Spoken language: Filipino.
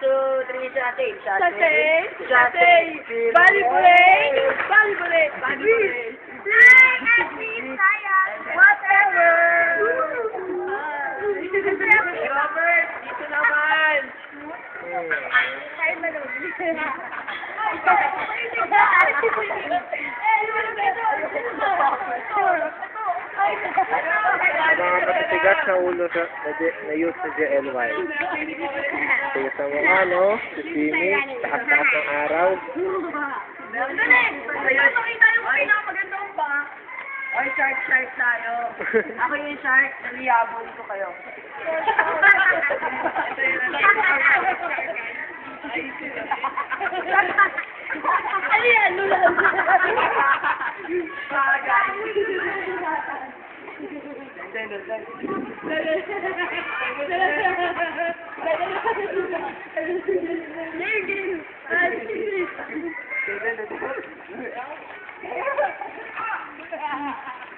two, three, shotty. Satay, satay, balibulay, balibulay, balibulay. Fly and be tired, whatever. Robert, dito naman. Ay, manood. Mga katitigas sa ulo sa, na, na youth sa JLY. Tigas ang mukha, no? Si Simi, takas-takas ng araw. Oy, shark, shark tayo. Ako yung shark, naliyabon ko kayo. Ano yan? Then, Dale, dale.